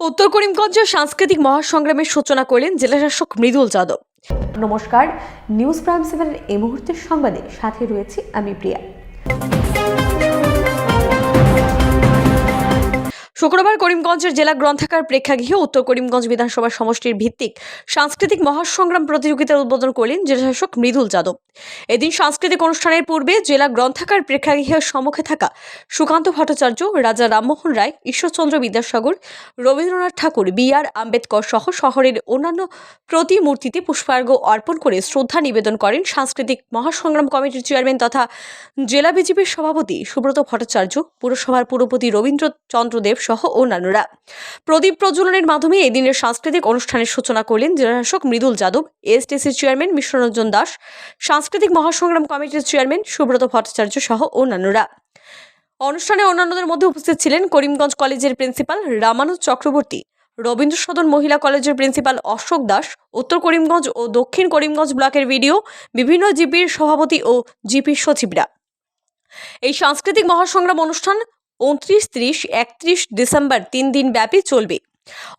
উত্তর করিমগঞ্জ সাংস্কৃতিক মহাসংগ্রামের সূচনা করলেন জেলাশাসক মৃদুল যাদব। নমস্কার, নিউজ প্রাইম সেভেনের এই মুহূর্তের সংবাদে সাথে রয়েছি আমি প্রিয়া। শুক্রবার করিমগঞ্জের জেলা গ্রন্থাগার প্রেক্ষাগৃহে উত্তর করিমগঞ্জ বিধানসভা সমষ্টির ভিত্তিক সাংস্কৃতিক মহাসংগ্রাম প্রতিযোগিতার উদ্বোধন করলেন জেলাশাসক মৃদুল যাদব। এদিন সাংস্কৃতিক অনুষ্ঠানের পূর্বে জেলা গ্রন্থাগার প্রেক্ষাগৃহের সম্মুখে থাকা সুকান্ত ভট্টাচার্য, রাজা রামমোহন রায়, ঈশ্বরচন্দ্র বিদ্যাসাগর, রবীন্দ্রনাথ ঠাকুর বি আর আম্বেদকর সহ শহরের অন্যান্য প্রতিমূর্তিতে পুষ্পার্ঘ অর্পণ করে শ্রদ্ধা নিবেদন করেন সাংস্কৃতিক মহাসংগ্রাম কমিটির চেয়ারম্যান তথা জেলা বিজেপির সভাপতি সুব্রত ভট্টাচার্য, পুরসভার পুরপতি রবীন্দ্রচন্দ্র দেব সহ অন্যান্যরা। প্রদীপ প্রজ্বলনের মাধ্যমে এদিনের সাংস্কৃতিক অনুষ্ঠানের সূচনা করলেন জেলাশাসক মৃদুল যাদব এসটিসির চেয়ারম্যান মিশ্ররঞ্জন দাস, সাংস্কৃতিক মহাসংগ্রাম কমিটির চেয়ারম্যান সুব্রত ভট্টাচার্য সহ অন্যান্যরা। অনুষ্ঠানে অন্যান্যদের মধ্যে উপস্থিত ছিলেন করিমগঞ্জ কলেজের প্রিন্সিপাল রামানুজ চক্রবর্তী রবীন্দ্র সদন মহিলা কলেজের প্রিন্সিপাল অশোক দাস, উত্তর করিমগঞ্জ ও দক্ষিণ করিমগঞ্জ ব্লকের ভিডিও বিভিন্ন জিপির সভাপতি ও জিপির সচিবরা। এই সাংস্কৃতিক মহাসংগ্রাম অনুষ্ঠান উনত্রিশ ত্রিশ একত্রিশ ডিসেম্বর তিন দিন ব্যাপী চলবে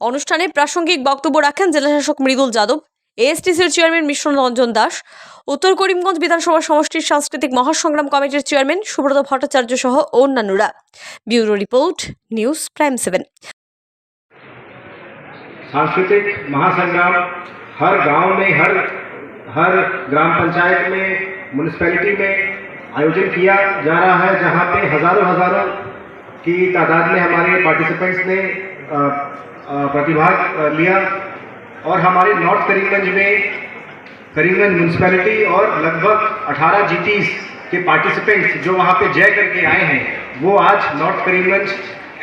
অনুষ্ঠানে প্রাসঙ্গিক বক্তব্য রাখেন জেলাশাসক মৃদুল যাদব এএসটিসির চেয়ারম্যান মিশ্র রঞ্জন দাস উত্তর করিমগঞ্জ বিধানসভা সমষ্টির সাংস্কৃতিক মহাসংগ্রাম কমিটির চেয়ারম্যান সুব্রত ভট্টাচার্য সহ অন্যান্যরা bureau report news prime seven सांस्कृतिक महासंग्राम हर गांव में हर हर ग्राम पंचायत में म्यूनिसपैलिटी में आयोजन किया जा रहा है जहां पे हजारों हजारों की तादाद में हमारे पार्टिसिपेंट्स ने प्रतिभाग लिया। और हमारे नॉर्थ करीमगंज में करीमगंज म्यूनसिपैलिटी और लगभग 18 जीटीज के पार्टिसिपेंट्स जो वहाँ पे जय करके आए हैं, वो आज north Karimganj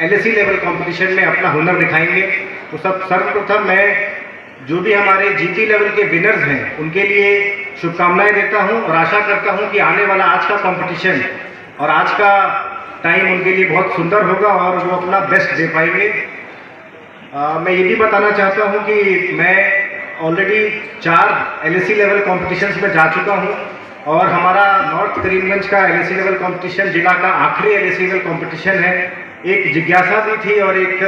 LAC level competition में अपना हुनर दिखाएँगे। तो सब, सर्वप्रथम मैं जो भी हमारे जीटी लेवल के विनर्स हैं, उनके लिए शुभकामनाएँ देता हूँ और आशा करता हूँ कि आने वाला आज का कंपटीशन और आज का टाइम उनके लिए बहुत सुंदर होगा और वो अपना बेस्ट दे पाएँगे। आ, मैं ये भी बताना चाहता हूँ कि मैं ऑलरेडी चार एल लेवल कॉम्पिटिशन्स में जा चुका हूँ और हमारा नॉर्थ करीमगंज का एल लेवल कॉम्पिटिशन जिला का आखिरी एल लेवल कॉम्पिटिशन है एक जिज्ञासा भी थी और एक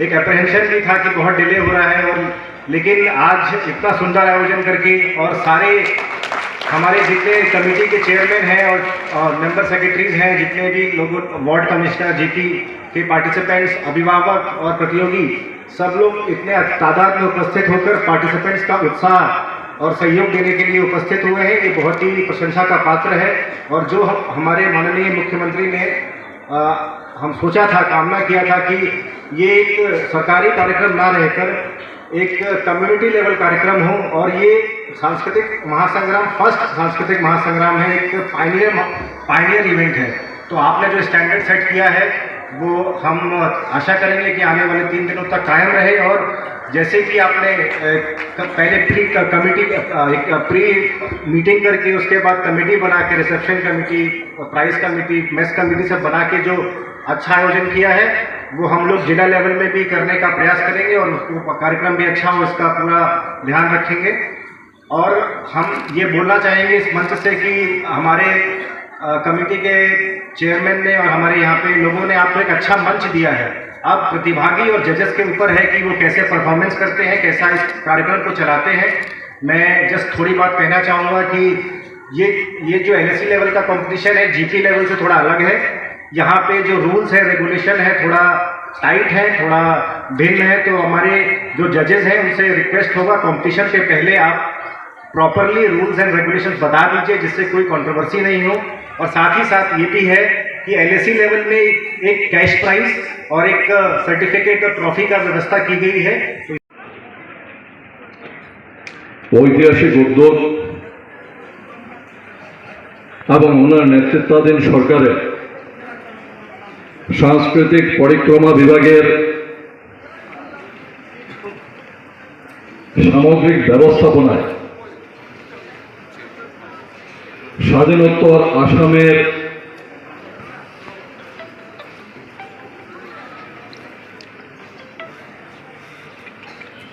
एक अप्रहेंशन भी था कि बहुत डिले हो रहा है और लेकिन आज इतना सुंदर आयोजन करके और सारे हमारे जितने कमेटी के चेयरमैन हैं और, मेंबर सेक्रेटरीज हैं जितने भी लोगों वार्ड कमिश्नर जीपी के पार्टिसिपेंट्स अभिभावक और प्रतियोगी सब लोग इतने तादाद में उपस्थित होकर पार्टिसिपेंट्स का उत्साह और सहयोग देने के लिए उपस्थित हुए हैं। ये बहुत ही प्रशंसा का पात्र है। और जो हम हमारे माननीय मुख्यमंत्री ने आ, हम सोचा था कामना किया था कि ये एक सरकारी कार्यक्रम ना रहकर एक कम्युनिटी लेवल कार्यक्रम हो और ये सांस्कृतिक महासंग्राम, फ़र्स्ट सांस्कृतिक महासंग्राम है, एक पाइनियर पाइनियर इवेंट है। तो आपने जो स्टैंडर्ड सेट किया है, वो हम आशा करेंगे कि आने वाले तीन दिनों तक कायम रहे और जैसे कि आपने पहले प्री कमेटी एक प्री मीटिंग करके, उसके बाद कमेटी बना के reception committee price committee mess committee सब बना के जो अच्छा आयोजन किया है, वो हम लोग जिला लेवल में भी करने का प्रयास करेंगे और उसको कार्यक्रम भी अच्छा हो इसका पूरा ध्यान रखेंगे। और हम ये बोलना चाहेंगे इस मंच से कि हमारे कमेटी के चेयरमैन ने और हमारे यहाँ पे लोगों ने आपको एक अच्छा मंच दिया है। अब प्रतिभागी और जजेस के ऊपर है कि वो कैसे परफॉर्मेंस करते हैं, कैसा इस कार्यक्रम को चलाते हैं। मैं जस्ट थोड़ी बात कहना चाहूँगा कि ये ये जो एन लेवल का कंपटीशन है जीटी लेवल से थोड़ा अलग है। यहाँ पे जो रूल्स है रेगुलेशन है, थोड़ा टाइट है, थोड़ा भिन्न है तो हमारे जो जजेस हैं, उनसे रिक्वेस्ट होगा। कंपटीशन के पहले आप प्रॉपरली रूल्स एंड रेगुलेशंस बता दीजिए जिससे कोई कंट्रोवर्सी नहीं हो और साथ ही साथ ये भी है कि एल लेवल में एक कैश प्राइज और एक सर्टिफिकेट और ट्रॉफी का व्यवस्था की गई है तो ঐতিহাসিক উদ্যোগ এবং ওনার নেতৃত্বাধীন সরকারের সাংস্কৃতিক পরিক্রমা বিভাগের সামগ্রিক ব্যবস্থাপনায় স্বাধীনোত্তর আসামের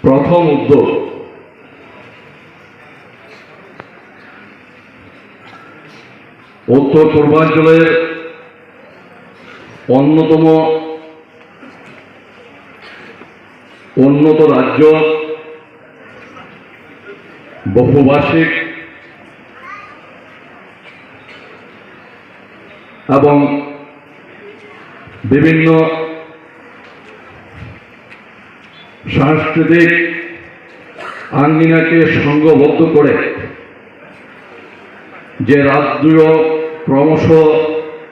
প্রথম উদ্যোগ। উত্তর পূর্বাঞ্চলের অন্যতম উন্নত রাজ্য বহুভাষিক এবং বিভিন্ন সাংস্কৃতিক আঙ্গিনাকে সংঘবদ্ধ করে যে রাজ্য ক্রমশ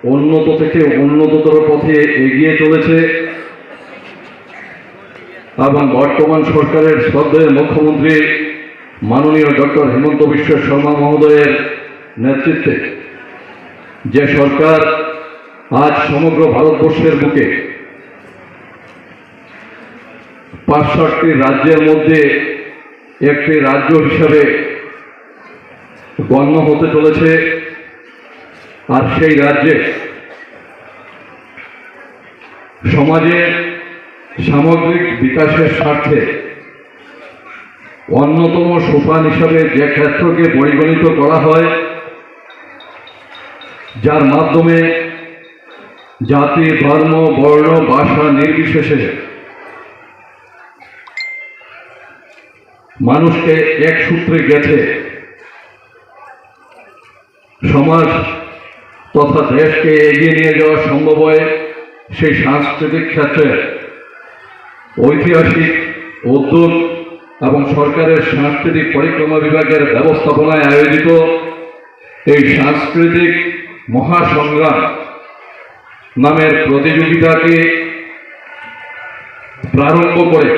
উন্নত থেকে উন্নততর পথে এগিয়ে চলেছে এবং বর্তমান সরকারের শ্রদ্ধেয় মুখ্যমন্ত্রী মাননীয় ডক্টর হেমন্ত বিশ্ব শর্মা মহোদয়ের নেতৃত্বে যে সরকার আজ সমগ্র ভারতবর্ষের বুকে পাঁচষট্টি রাজ্যের মধ্যে একটি রাজ্য হিসাবে গণ্য হতে চলেছে, আর সেই রাজ্যে সমাজের সামগ্রিক বিকাশের স্বার্থে অন্যতম সোপান হিসাবে যে ক্ষেত্রকে পরিগণিত করা হয় যার মাধ্যমে জাতি, ধর্ম, বর্ণ, ভাষা নির্বিশেষে মানুষকে এক সূত্রে গেছে সমাজ তথা দেশকে এগিয়ে নিয়ে যাওয়া সম্ভব হয়, সেই সাংস্কৃতিক ক্ষেত্রে ঐতিহাসিক উদ্যোগ এবং সরকারের সাংস্কৃতিক পরিক্রমা বিভাগের ব্যবস্থাপনায় আয়োজিত এই সাংস্কৃতিক মহাসংগ্রাম নামের প্রতিযোগিতাকে প্রারম্ভ করে